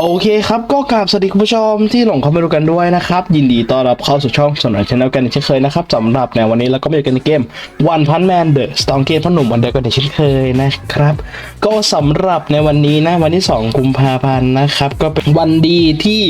โอเคครับ ก็กราบสวัสดีคุณผู้ชมที่หลงเข้ามาดูกันด้วยนะครับ ยินดีต้อนรับเข้าสู่ช่องสนานชาแนลกันเช่นเคยนะครับสำหรับในวันนี้เราก็มาอยู่กันในเกม One Punch Man The Strong Game พ่อหนุ่มวันเดียวกันอีกเช่นเคยนะครับ ก็สำหรับในวันนี้นะวันที่ 2 กุมภาพันธ์นะครับ ก็เป็นวันดีที่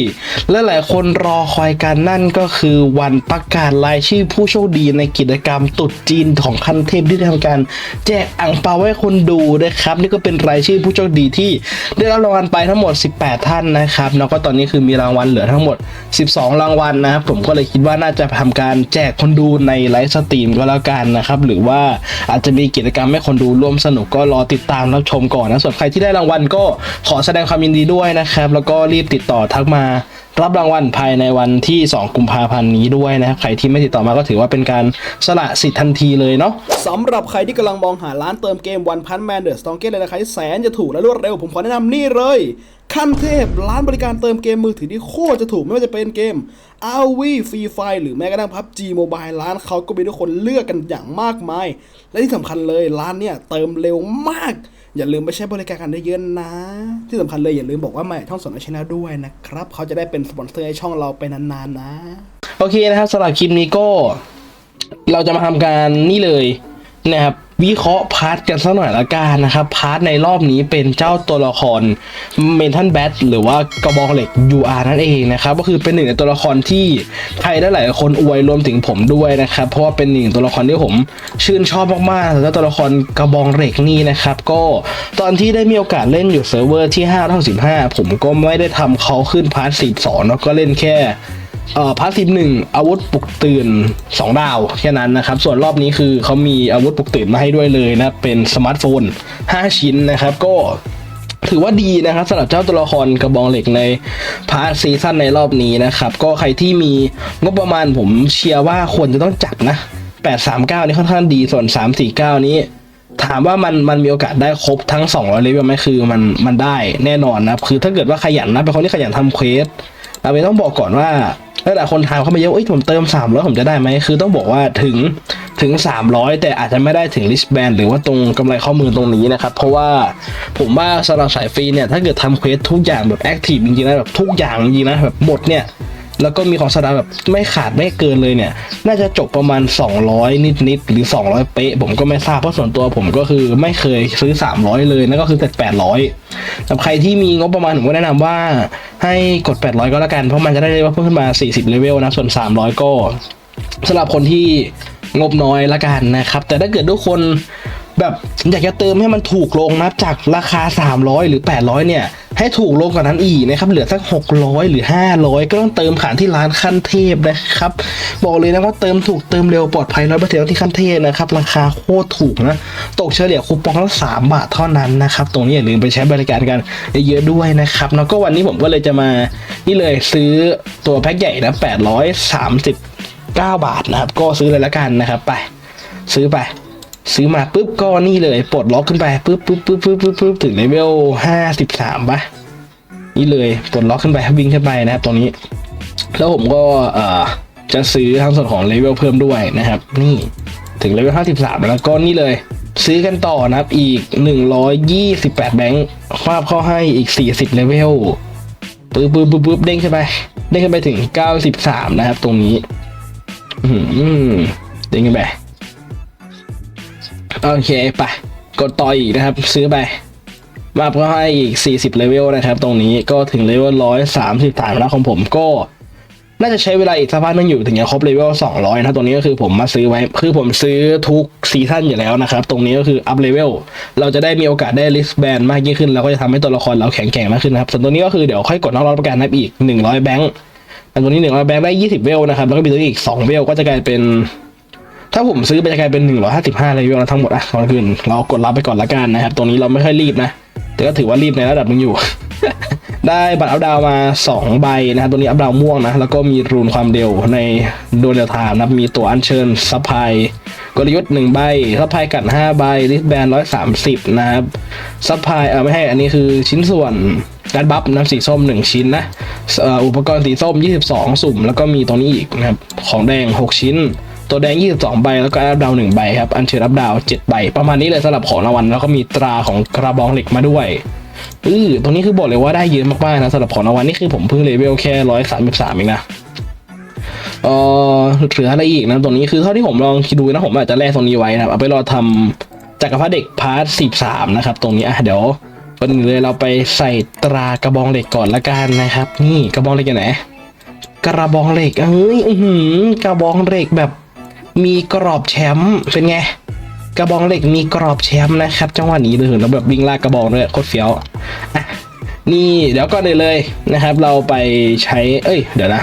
หลายๆคนรอคอยกันนั่นก็คือวันประกาศรายชื่อผู้โชคดีในกิจกรรมตรุษจีนของคันเทพที่ได้ทำการ แจกอ่างเปาให้คนดูนะครับ นี่ก็เป็นรายชื่อผู้โชคดีที่ได้รับรางวัลไปทั้งหมด 18ท่านนะครับแล้วก็ตอนนี้คือมีรางวัลเหลือทั้งหมด 12 รางวัลนะครับผมก็เลยคิดว่าน่าจะทำการแจกคนดูในไลฟ์สตรีมก็แล้วกันนะครับหรือว่าอาจจะมีกิจกรรมให้คนดูร่วมสนุกก็รอติดตามรับชมก่อนนะส่วนใครที่ได้รางวัลก็ขอแสดงความยินดีด้วยนะครับแล้วก็รีบติดต่อทักมา รับรางวัลภายในวันที่ 2 กุมภาพันธ์นี้ด้วยนะครับใครที่ไม่ติดต่อมาก็ถือว่าเป็นการสละสิทธิ์ทันทีเลยเนาะสำหรับใครที่กำลังมองหาร้านเติมเกมวันพันแมนเดอร์สตองเกตในราคาที่แสนจะถูกและรวดเร็วผมขอแนะนำนี่เลยขั้นเทพร้านบริการเติมเกมมือถือที่โคตรจะถูกไม่ว่าจะเป็นเกม RV Free Fire หรือแม้กระทั่ง PUBG Mobile ร้านเขาก็มีทุกคนเลือกกันอย่างมากมาย และที่สำคัญเลยร้านเนี่ยเติมเร็วมาก อย่าลืมไปใช้บริการกันได้เยอะนะ ที่สำคัญเลยอย่าลืมบอกว่าใหม่ท่องสอนชแนลด้วยนะครับ เขาจะได้เป็นสปอนเซอร์ให้ช่องเราไปนานๆนะ โอเคนะครับสำหรับคลิปนี้ก็ เราจะมาทำการนี่เลยนะครับ วิเคราะห์พาร์ทกันสักหน่อยละกันนะครับพาร์ทในรอบนี้เป็นเจ้าตัวละครเมทัลแบทหรือว่ากระบองเหล็ก UR นั่นเองนะครับก็คือเป็นหนึ่งในตัวละครที่ใครได้หลายคนอวยรวมถึงผมด้วยนะครับเพราะว่าเป็นหนึ่งตัวละครที่ผมชื่นชอบมากๆแล้วตัวละครกระบองเหล็กนี่นะครับก็ตอนที่ได้มีโอกาสเล่นอยู่เซิร์ฟเวอร์ที่5เท่า15 ผมก็ไม่ได้ทำเขาขึ้นพาร์ท42เนาะก็เล่นแค่ เอ่อพาร์ทสิบหนึ่งอาวุธปลุกตื่น 2 ดาวแค่นั้นนะครับ ส่วนรอบนี้คือเขามีอาวุธปลุกตื่นมาให้ด้วยเลยนะเป็นสมาร์ทโฟน 5 ชิ้นนะครับ ก็ถือว่าดีนะครับสำหรับเจ้าตัวละครกระบองเหล็กในพาร์ทซีซั่นในรอบนี้นะครับ ก็ใครที่มีงบประมาณผมเชียร์ว่าควรจะต้องจัดนะ 839 นี่ค่อนข้างดีส่วน 349 นี้ ถามว่ามันมันมีโอกาสได้ครบทั้ง 200 เลเวลไหมคือมันมันได้แน่นอนนะคือถ้าเกิดว่าขยันนะเป็นคนที่ขยันทำเควสเราไปต้องบอกก่อนว่า หลายๆคนถามเข้ามาเยอะเอ้ยผมเติม300ผมจะได้ไหมคือต้องบอกว่าถึงถึง 300 แต่อาจจะไม่ได้ถึงริชแบนหรือว่าตรงกำไรข้อมือตรงนี้นะครับ เพราะว่าผมว่าสำหรับสายฟรีเนี่ย ถ้าเกิดทำเควสทุกอย่างแบบแอคทีฟจริงๆนะแบบทุกอย่างจริงๆนะแบบหมดเนี่ย แล้วก็มีของสตาร์แบบไม่ขาดไม่เกินเลยเนี่ย น่าจะจบประมาณ 200 นิดๆหรือ 200 เป๊ะ ผมก็ไม่ทราบเพราะส่วนตัวผมก็คือไม่เคยซื้อ 300 เลยนั่นก็คือแต่800สำหรับใครที่มีงบประมาณผมก็แนะนำว่า ให้กด 800 ก็แล้วกันเพราะมันจะได้เลเวลเพิ่มขึ้นมา 40เลเวลนะส่วน 300 ก็สำหรับคนที่งบน้อยละกันนะครับ แต่ถ้าเกิดทุกคนแบบอยากจะเติมให้มันถูกลงนะจากราคา 300 หรือ 800 เนี่ย ให้ถูกลงกว่านั้นอีกนะครับ เหลือสัก 600 หรือ 500 ก็ต้องเติมผ่านที่ร้านขั้นเทพนะครับ บอกเลยนะว่าเติมถูกเติมเร็วปลอดภัยร้อยเปอร์เซ็นต์ที่ขั้นเทพนะครับ ราคาโคตรถูกนะ ตกเฉลี่ยคูปองละ3บาทเท่านั้นนะครับ ตรงนี้อย่าลืมไปใช้บริการกันเยอะๆด้วยนะครับ แล้วก็วันนี้ผมก็เลยจะมา นี่เลยซื้อตัวแพ็คใหญ่นะ839 บาทนะครับ ก็ซื้อเลยละกันนะครับ ไป ซื้อไป ซื้อมาปุ๊บก็นี่เลยปลดล็อกขึ้นไปปุ๊บปุ๊บปุ๊บปุ๊บปุ๊บปุ๊บถึงเลเวลห้าสิบสามปะนี่เลยปลดล็อกขึ้นไปวิ่งขึ้นไปนะครับตรงนี้ แล้วผมก็เอ่อจะซื้อทั้งส่วนของเลเวลเพิ่มด้วยนะครับ นี่ถึงเลเวลห้าสิบสามแล้วก็นี่เลย ซื้อกันต่อนะครับอีกหนึ่งร้อยยี่สิบแปดแบงค์ครอบเข้าให้อีกสี่สิบเลเวลปุ๊บปุ๊บปุ๊บปุ๊บเด้งขึ้นไปเด้งขึ้นไปถึงเก้าสิบสามนะครับ ตรงนี้ อืมเด้งขึ้นไป โอเคไปกดต่ออีกนะครับ ซื้อไปมาก็ให้อีก 40 เลเวลนะครับ ตรงนี้ก็ถึงเลเวล130ฐานแล้วของผมก็น่าจะใช้เวลาอีกสักพักนึงอยู่ถึงจะครบเลเวล200 นะตรงนี้ก็คือผมมาซื้อไว้ คือผมซื้อทุกซีซั่นอยู่แล้วนะครับ ตรงนี้ก็คืออัพเลเวลเราจะได้มีโอกาสได้ลิสต์แบนมากยิ่งขึ้น แล้วก็จะทำให้ตัวละครเราแข็งแกร่งมากขึ้นนะครับ ส่วนตัวนี้ก็คือเดี๋ยวค่อยกดนอกรับประกันนับอีก 100 แบงค์อันตัวนี้100แบงค์ได้ 20 เวลนะครับ แล้วก็มีตัวนี้อีก 2 เวลก็จะกลายเป็น ถ้าผมซื้อไปจะกลายเป็น155เลเวลนะทั้งหมดอะก่อนอื่นเรากดรับไปก่อนละกันนะครับตรงนี้เราไม่ค่อยรีบนะ แต่ก็ถือว่ารีบในระดับหนึงอยู่ ได้บัตรอัพดาวมา2ใบนะครับตัวนี้อัพดาวม่วงนะแล้วก็มีรูนความเร็วในโดนเดลทามนะมีตัวอัญเชิญซัพพลายกลยุทธ์1ใบซัพพลายกัด5ใบลิสแบน130นะครับซัพพลายเออไม่ให้อันนี้คือชิ้นส่วนการบัฟน้ำสีส้ม 1 ชิ้นนะอุปกรณ์สีส้ม 22 สุ่ม แล้วก็มีตรงนี้อีกนะครับของแดง 6 ชิ้น ตัวแดง 22 ใบ แล้วก็อัพดาว1ใบครับ อันเชิญอัพดาว7ใบ ประมาณนี้เลยสำหรับของรางวัล แล้วก็มีตราของกระบองเหล็กมาด้วยเออตรงนี้คือบอกเลยว่าได้เยอะมากๆนะสำหรับของรางวัลนี่คือผมเพิ่งเลเวลแค่ร้อยสามสิบสามเองนะเออเหลืออะไรอีกนะตรงนี้คือเท่าที่ผมลองคิดดูนะผมอาจจะแลกตรงนี้ไว้นะเอาไปรอทำจักรพรรดิเด็กพาร์ทสิบสามนะครับ ตรงนี้อะเดี๋ยวก่อนอื่นเลยเราไปใส่ตรากระบองเหล็กก่อนละกันนะครับ นี่กระบองเหล็กอยู่ไหนกระบองเหล็กเอ้ยอืกระบองเหล็กแบบ มีกรอบแชมป์เป็นไง กระบองเหล็กมีกรอบแชมป์นะครับ จังหวะนี้เลยแล้วแบบวิ่งลากกระบองด้วยโคตรเฟี้ยวอะนี่เดี๋ยวก่อนเลยเลยนะครับ เราไปใช้ เอ้ย เดี๋ยวนะ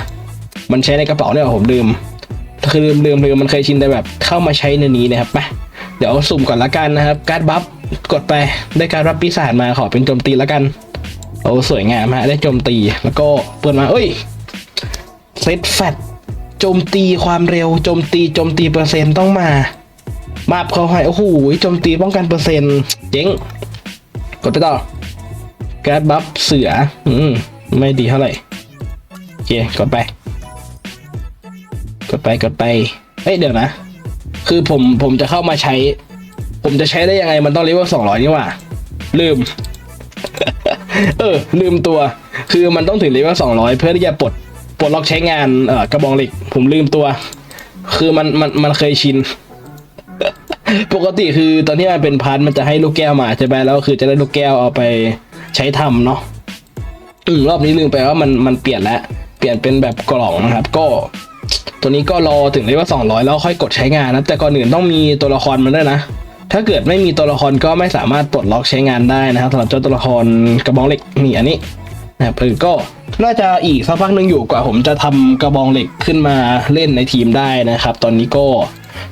มันใช้ในกระเป๋าเนี่ยผมลืมคือลืมลืมลืมมันเคยชินแต่แบบเข้ามาใช้ในนี้นะครับไปเดี๋ยวสุ่มก่อนละกันนะครับ การ์ดบัฟกดไปได้การดบัฟปีศาจมาขอเป็นโจมตีละกันโอ้สวยงามฮะได้โจมตีแล้วก็เปิดมาเอ้ยเซตแฟต โจมตีความเร็วโจมตีโจมตีเปอร์เซ็นต์ต้องมา มาบเขาให้โอ้โหโจมตีป้องกันเปอร์เซ็นต์เจ๋งกดไปต่อการ์ดบัฟเสือ อืม ไม่ดีเท่าไหร่ โอเค กดไป กดไป กดไป เฮ้ย เดี๋ยวนะ คือผม ผมจะเข้ามาใช้ ผมจะใช้ได้ยังไง มันต้องเลเวลสองร้อยนี่ว่า ลืม เออ ลืมตัว คือมันต้องถึงเลเวลสองร้อยเพื่อที่จะปลด ปลดล็อกใช้งานเอกระบองเหล็ก ผมลืมตัว คือมันมันมันเคยชิน ปกติคือตอนที่มันเป็นพาร์ทมันจะให้ลูกแก้วมาใช่ไหมแล้วคือจะได้ลูกแก้วเอาไปใช้ทำเนาะอืมรอบนี้ลืมไปว่ามันมันเปลี่ยนแล้วเปลี่ยนเป็นแบบกล่องนะครับ ก็ ตัวนี้ก็รอถึงเรียกว่าสองร้อยแล้วค่อยกดใช้งานนะแต่ก่อนอื่นต้องมีตัวละครมันด้วยนะถ้าเกิดไม่มีตัวละครก็ไม่สามารถปลดล็อกใช้งานได้นะครับสำหรับเจ้าตัวละครกระบองเหล็กนี่อันนี้ นะครับเออก็น่าจะอีกสักพักหนึ่งอยู่กว่าผมจะทำกระบองเหล็กขึ้นมาเล่นในทีมได้นะครับ ตอนนี้ก็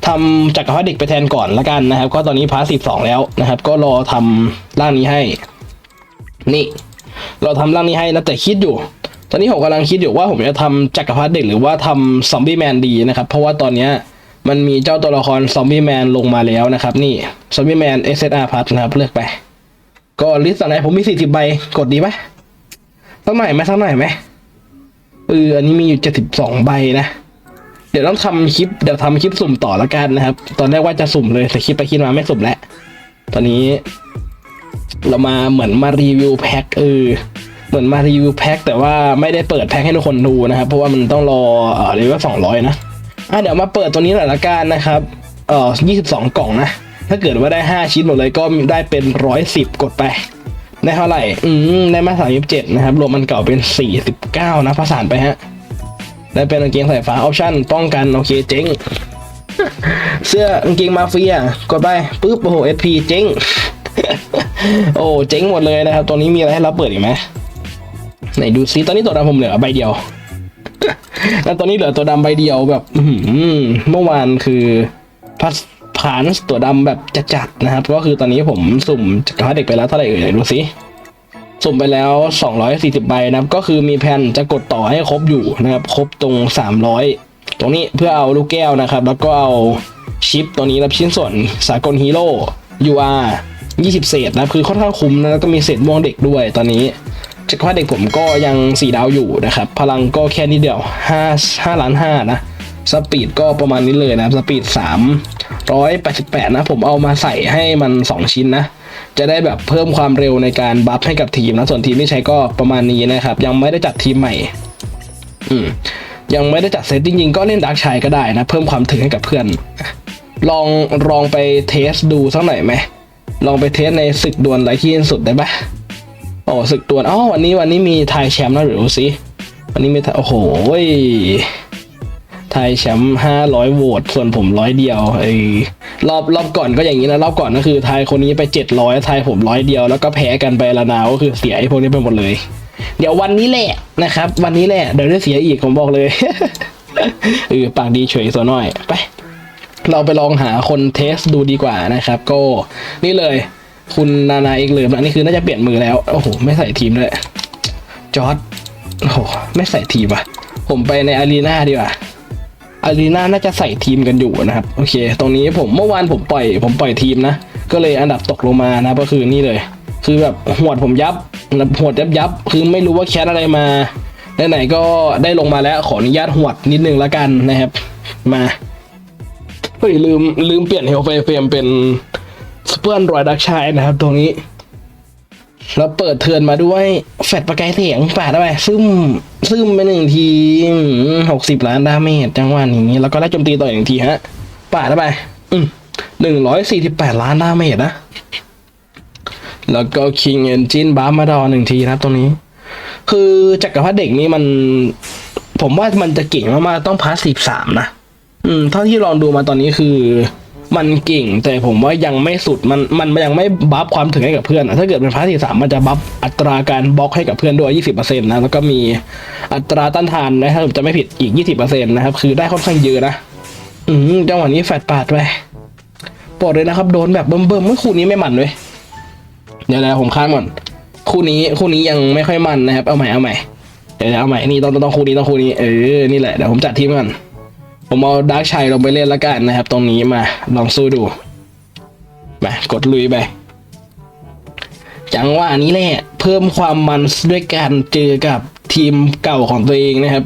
ทำจักรพรรดิเด็กไปแทนก่อนละกันนะครับ ก็ตอนนี้พาร์ทสิบสองแล้วนะครับ ก็รอทำร่างนี้ให้ นี่ เราทำร่างนี้ให้นะแต่คิดอยู่ ตอนนี้ผมกำลังคิดอยู่ว่าผมจะทำจักรพรรดิเด็กหรือว่าทำซอมบี้แมนดีนะครับ เพราะว่าตอนเนี้ยมันมีเจ้าตัวละครซอมบี้แมนลงมาแล้วนะครับ นี่ซอมบี้แมน SSR พัทนะครับเลือกไป ก็ลิสต์อะไรผมมี40ใบกดดีไหม สักหน่อยไหมสักหน่อยไหมเอออันนี้มีอยู่72ใบนะ เดี๋ยวต้องทำคลิปเดี๋ยวทำคลิปสุ่มต่อละกันนะครับ ตอนแรกว่าจะสุ่มเลยแต่คิดไปคิดมาไม่สุ่มแล้ว ตอนนี้ เรามาเหมือนมารีวิวแพ็คเออเหมือนมารีวิวแพ็คแต่ว่าไม่ได้เปิดแพ็คให้ทุกคนดูนะครับ เพราะว่ามันต้องรอเออเรียกว่าสองร้อยนะอะเดี๋ยวมาเปิดตัวนี้หน่อยละกันนะครับเออยี่สิบสองกล่องนะ ถ้าเกิดว่าได้ห้าชิ้นหมดเลยก็ได้เป็นร้อยสิบกดไป ได้เท่าไหร่ อืม ได้มาสามสิบเจ็ดนะครับ รวมมันเก่าเป็นสี่สิบเก้านะผสานไปฮะ ได้เป็นกางเกงสายฟ้าออปชั่น ป้องกัน โอเค เจ๊ง เสื้อกางเกงมาเฟีย กดไปปุ๊บ โอ้โหเอสพีเจ๊ง โอ้ เจ๊งหมดเลยนะครับ ตัวนี้มีอะไรให้เราเปิดอีกไหมไหนดูซิ ตอนนี้ตัวดำผมเหลือใบเดียว แล้วตอนนี้เหลือตัวดำใบเดียวแบบเมื่อวานคือพัส ผ่านตัวดำแบบจัดๆนะครับ ก็คือตอนนี้ผมสุ่มจักรพรรดิเด็กไปแล้วเท่าไหร่เอ่ยดูซิสุ่มไปแล้ว 240 ใบนะครับ ก็คือมีแผนจะกดต่อให้ครบอยู่นะครับ ครบตรง 300 ตรงนี้เพื่อเอาลูกแก้วนะครับ แล้วก็เอาชิปตัวนี้รับชิ้นส่วนสากลฮีโร่ UR 20 เศษนะครับคือค่อนข้างคุ้มนะแล้วก็มีเศษม่วงเด็กด้วยตอนนี้จักรพรรดิเด็กผมก็ยัง 4 ดาวอยู่นะครับ พลังก็แค่นิดเดียว 5 5ล้าน5นะ สปีดก็ประมาณนี้เลยนะค รับสปีด388นะ ผมเอามาใส่ให้มัน2ชิ้นนะ จะได้แบบเพิ่มความเร็วในการบัฟให้กับทีมนะ ส่วนทีมที่ใช้ก็ประมาณนี้นะครับ ยังไม่ได้จัดทีมใหม่ อืมยังไม่ได้จัดเซตจริงๆก็เล่นดาร์กชายก็ได้นะ เพิ่มความถึงให้กับเพื่อน ลองลองไปเทสดูสักหน่อยไหมลองไปเทสในศึกดวลไรที่สุดได้ปะโอ้ศึกดวลอ๋อวันนี้วันนี้มีไทยแชมป์แล้วหรือดูสิวันนี้มีไทยโอ้โห ไทยแชมป์ห้าร้อยโหวตส่วนผมร้อยเดียวไอ้รอบรอบก่อนก็อย่างนี้นะรอบก่อนก็คือไทยคนนี้ไปเจ็ดร้อยไทยผมร้อยเดียว แล้วก็แพ้กันไปละนาวก็คือเสียไอ้พวกนี้ไปหมดเลย เดี๋ยววันนี้แหละนะครับ วันนี้แหละเดี๋ยวได้เสียอีกผมบอกเลยเออปากดีเฉยสัวหน่อยไป เราไปลองหาคนเทสดูดีกว่านะครับ ก็นี่เลย คุณนานาเอกเลิมอันนี้คือน่าจะเปลี่ยนมือแล้วโอ้โหไม่ใส่ทีมด้วยจอร์ดโอ้โหไม่ใส่ทีมอะผมไปในอารีนาดีกว่า อารีนาน่าจะใส่ทีมกันอยู่นะครับ โอเค ตรงนี้ผมเมื่อวานผมปล่อย ผมปล่อยทีมนะ ก็เลยอันดับตกลงมานะก็คือนี่เลย คือแบบหวดผมยับหวดยับยับ คือไม่รู้ว่าแคสอะไรมาไหนๆก็ได้ลงมาแล้วขออนุญาตหวดนิดนึงละกันนะครับ มาเฮ้ยลืมลืมเปลี่ยนเฮลไฟเฟรมเป็นสเปอร์รอยดักชายนะครับตรงนี้ แล้วเปิดเทิร์นมาด้วยแฟดประกายเสียงปาดไปซึมซึมไปหนึ่งทีหกสิบล้านดาเมจจังหวะนี้ แล้วก็ไล่โจมตีต่ออีกหนึ่งทีฮะปาดไปหนึ่งร้อยสี่สิบแปดล้านดาเมจนะ แล้วก็ King Engine บ้ามาดอหนึ่งทีนะครับตรงนี้ คือจักรพรรดิเด็กนี่มัน ผมว่ามันจะเก่งมากๆต้องพาสซีฟสามนะ อืมเท่าที่ลองดูมาตอนนี้คือ มันเก่ง แต่ผมว่ายังไม่สุดมันมันยังไม่บัฟความถึงให้กับเพื่อนอะถ้าเกิดเป็นพาสีสามมันจะบัฟอัตราการบล็อกให้กับเพื่อนด้วยยี่สิบเปอร์เซ็นต์นะแล้วก็มีอัตราต้านทานนะครับจะไม่ผิดอีกยี่สิบเปอร์เซ็นต์นะครับคือได้ค่อนข้างเยอะนะอืมจังหวะนี้แฟดปาดไปบอกเลยนะครับโดนแบบเบิ่มเบิ่มๆเมื่อคู่นี้ไม่มันเว้ยเดี๋ยวนะผมค้างก่อนคู่นี้คู่นี้ยังไม่ค่อยมันนะครับเอาใหม่เอาใหม่เดี๋ยวเอาใหม่นี่ต้องต้องคู่นี้ต้องคู่นี้เออนี่แหละเดี๋ยวผมจัดทีมก่อน ผมเอาดาร์กชัยลงไปเล่นล้วกันนะครับ ตรงนี้มาลองสู้ดูมากดลุยไปจังหวะนี้แหละเพิ่มความมันด้วยการเจอกับทีมเก่าของตัวเองนะครับ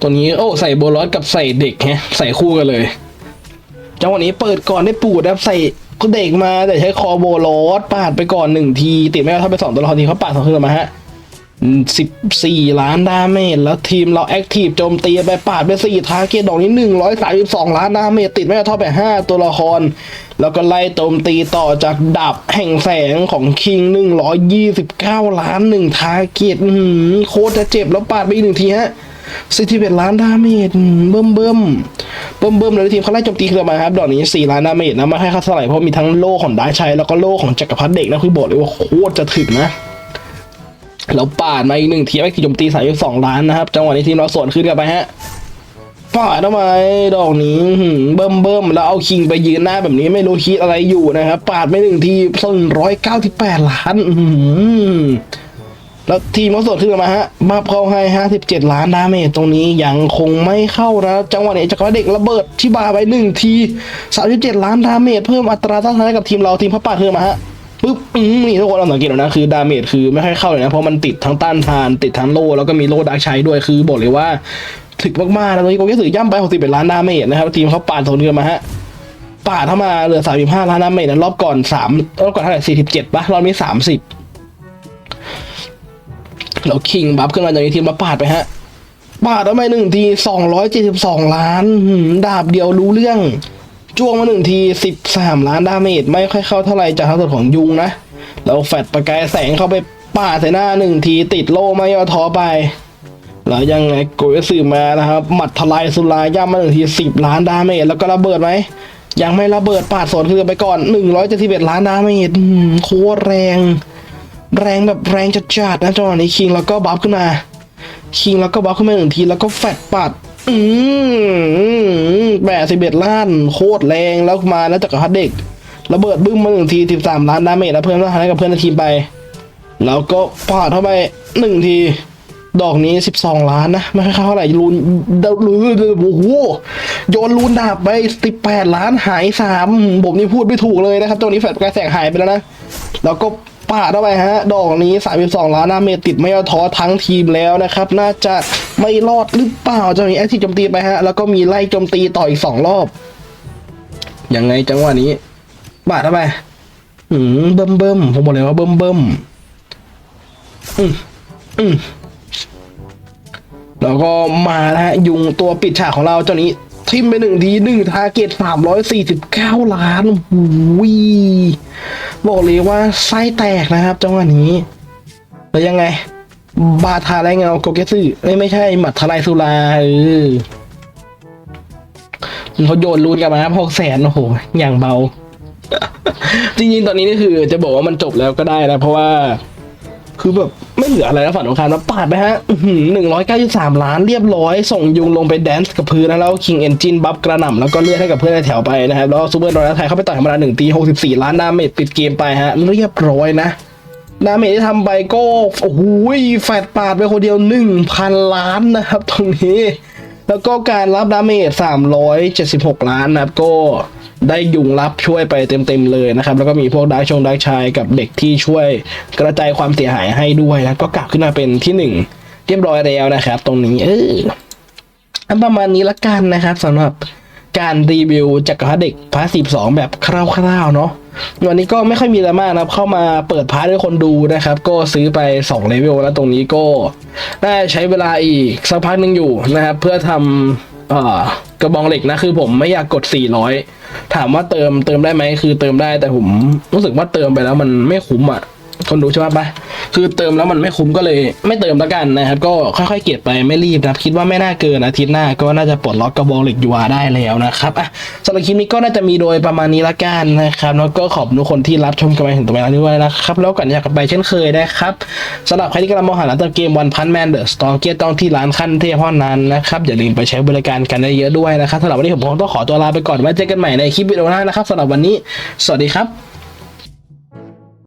ตัวนี้โอ้ใส่โบลอสกับใส่เด็กฮะใส่คู่กันเลยจังหวะนี้เปิดก่อนได้ปูดนะครับใส่เด็กมาแต่ใช้คอโบโลสปาดไปก่อนหนึ่งที ติดไม่เอาถ้าไปสองตัวละครทีเขาปาดสองขึ้นมาฮะ สิบสี่ล้านดาเมจแล้วทีมเราแอคทีฟโจมตีไปปาดไปสี่ทาร์เกตดอกนี้หนึ่งร้อยสามสิบสองล้านดาเมจติดไม่เท่าไปห้าตัวละคร แล้วก็ไล่โจมตีต่อจากดับแห่งแสงของคิงหนึ่งร้อยยี่สิบเก้าล้านหนึ่งทาร์เกตโคตรจะเจ็บแล้วปาดไปอีกหนึ่งทีฮะสิทีเล้านดาเมจเบิ่มเบิ่มเบิ่มเบิ่มเลยทีมเขาไล่โจมตีขึ้นมาครับดอกนี้สี่ล้านดาเมจนะไม่ให้ค่าเท่าไหร่เพราะมีทั้งโล่ของดาชัยแล้วก็โล่ของจักรพรรดิเด็กนะคือบอกเลยว่าโคตรจะถึกนะ แล้วปาดมาอีกหนึ่งทีไอ้ทีโจมตีสายสองล้านนะครับ จังหวะนี้ทีมเราสวนขึ้นกันไปฮะปาดทำไมดอกนี้เบิ่มเบิ่มแล้วเอาคิงไปยืนหน้าแบบนี้ไม่รู้คิดอะไรอยู่นะครับปาดไปหนึ่งทีส่งร้อยเก้าสิบแปดล้านแล้วทีมเขาสดขึ้นมาฮะมาเข้าให้ 57 ล้านดาเมจตรงนี้ยังคงไม่เข้านะจังหวะนี้จักรวรรดิเด็กระเบิดที่บาไปหนึ่งที 37 ล้านดาเมจเพิ่มอัตราต้านทานให้กับทีมเราทีมพระป่าเพิ่มมาฮะ ปึ๊บอืมนี่ทุกคนเราสังเกตแล้วนะคือดาเมจคือไม่ค่อยเข้าเลยนะ เพราะมันติดทั้งต้านทาน ติดทั้งโลแล้วก็มีโลดักใช้ด้วยคือบอกเลยว่าถึกมากๆนะตรงนี้โกเกสือย่ำไป61ล้านดาเมจนะครับทีมเขาปาดโซนเรือมาฮะปาดเข้ามาเหลือ35ล้านดาเมจนะรอบก่อน3รอบก่อนเท่าไหร่47ปะรอบนี้30แล้วคิงบัฟขึ้นมาจากนี้ทีมมาปาดไปฮะปาดทำไมหนึ่งทีสองร้อยเจ็ดสิบสองล้านดาบเดียวรู้เรื่อง จ้วงมาหนึ่งทีสิบสามล้านดาเมจไม่ค่อยเข้าเท่าไหร่จากทางส่วนของยุงนะ แล้วแฟดประกายแสงเข้าไปป่าใส่หน้าหนึ่งทีติดโล่ไม่ย่อท้อไป แล้วยังไงโกยสื่อมานะครับหมัดทลายสุรายย่ำมาหนึ่งทีสิบล้านดาเมจแล้วก็ระเบิดไหมยังไม่ระเบิดปาดสวนคือไปก่อนหนึ่งร้อยเจ็ดสิบเอ็ดล้านดาเมจโคตรแรง แรงแบบแรงจัดๆนะจังหวะนี้คิงแล้วก็บัฟขึ้นมาคิงแล้วก็บัฟขึ้นมาหนึ่งทีแล้วก็แฟดปัด อืมแปดสิบเอ็ดล้าน โคตรแรงแล้วมาแล้วจักรพรรดิเด็กระเบิดบึ้มมาหนึ่งทีสิบสามล้านดาเมจแล้วเพิ่มต้าทานให้กับเพื่อนทีมไป แล้วก็ปาดเข้าไปหนึ่งที ดอกนี้สิบสองล้านนะ ไม่ค่อยเข้าเท่าไหร่ลูนดาลูนโอ้โหโยนลูนดาบไปสิบแปดล้านหายสามผมนี่พูดไม่ถูกเลยนะครับตรงนี้แฟดกระแสงหายไปแล้วนะ แล้วก็ปาดเข้าไปฮะ ดอกนี้32ล้านดาเมจติดไม่ย่อท้อทั้งทีมแล้วนะครับ น่าจะ ไม่รอดหรือเปล่าจังหวะนี้แอคทีฟโจมตีไปฮะ แล้วก็มีไล่โจมตีต่ออีกสองรอบยังไงจังหวะนี้ปาดเข้าไปอืมเบิ่มเบิ่มผมบอกเลยว่าเบิ่มเบิ่มอืมอืมแล้วก็มาฮะ ยุงตัวปิดฉากของเราเจ้านี้ ทิมไปหนึ่งทีหนึ่งทาเกตสามร้อยสี่สิบเก้าล้านหูยบอกเลยว่าไส้แตกนะครับจังหวะนี้ แล้วยังไง บาทาไรเงาโกเกสึเอ้ยไม่ใช่หมัดทลายสุราเออเขาโยนรูนกลับมาหกแสนโอ้โห อย่างเบา จริงๆ ตอนนี้นี่คือ จะบอกว่ามันจบแล้วก็ได้นะเพราะว่า คือแบบไม่เหลืออะไรแล้วฝันของคารมาปาดไปฮะหนึ่งร้อยเก้าสิบสามล้านเรียบร้อย ส่งยุงลงไปแดนซ์กับพื้นนะแล้วคิงเอนจินบัฟกระหน่ำแล้วก็เลือดให้กับเพื่อนในแถวไปนะครับ แล้วซูเปอร์โดอยไทยเข้าไปต่อยธรรมดาหนึ่งตีหกสิบสี่ล้านดาเมจปิดเกมไปฮะ เรียบร้อยนะ ดาเมจที่ทำไปก็โอ้โหแฟดปาดไปคนเดียวหนึ่งพันล้านนะครับ ตรงนี้ แล้วก็การรับดาเมจ376 ล้านนะครับ ก็ได้ยุงรับช่วยไปเต็มๆเลยนะครับ แล้วก็มีพวกดาร์ชงดาร์ชายกับเด็กที่ช่วยกระจายความเสียหายให้ด้วยแล้วก็กลับขึ้นมาเป็นที่หนึ่งเรียบร้อยแล้วนะครับ ตรงนี้เออประมาณนี้ละกันนะครับสำหรับการรีวิวจักรพรรดิเด็กพาร์ท12แบบคร่าวๆเนาะ วันนี้ก็ไม่ค่อยมีอะไรมากนะครับ เข้ามาเปิดพาร์ทให้คนดูนะครับ ก็ซื้อไป2เลเวลแล้วตรงนี้ก็ได้ใช้เวลาอีกสักพักหนึ่งอยู่นะครับ เพื่อทำอกระบองเหล็กนะคือผมไม่อยากกด 400 ถามว่าเติมเติมได้ไหมคือเติมได้แต่ผมรู้สึกว่าเติมไปแล้วมันไม่คุ้มอะคนดูใช่ไหมปะ คือเติมแล้วมันไม่คุ้มก็เลย ไม่เติมแล้วกันนะครับ ก็ค่อยๆเก็บไปไม่รีบนะครับคิดว่าไม่น่าเกินอาทิตย์หน้าก็น่าจะปลดล็อกกระบองเหล็กยูอาได้แล้วนะครับอะสำหรับคลิปนี้ก็น่าจะมีโดยประมาณนี้ละกันนะครับแล้วก็ขอบคุณทุกคนที่รับชมกันมาถึงตรงนี้ด้วยนะครับแล้วก่อนจากกันไปเช่นเคยนะครับสำหรับใครที่กำลังมองหาร้านเติมเกมวันพันแมนเดอร์สตองเกียต้องที่ร้านขั้นเทพเท่านั้นนะครับอย่าลืมไปใช้บริการกันได้เยอะด้วยนะครับสำหรับวันนี้ผมคงต้องขอตัวลาไปก่อนไว้เจอกันใหม่ในคลิปวิดีโอหน้านะครับสำหรับวันนี้ สวัสดีครับ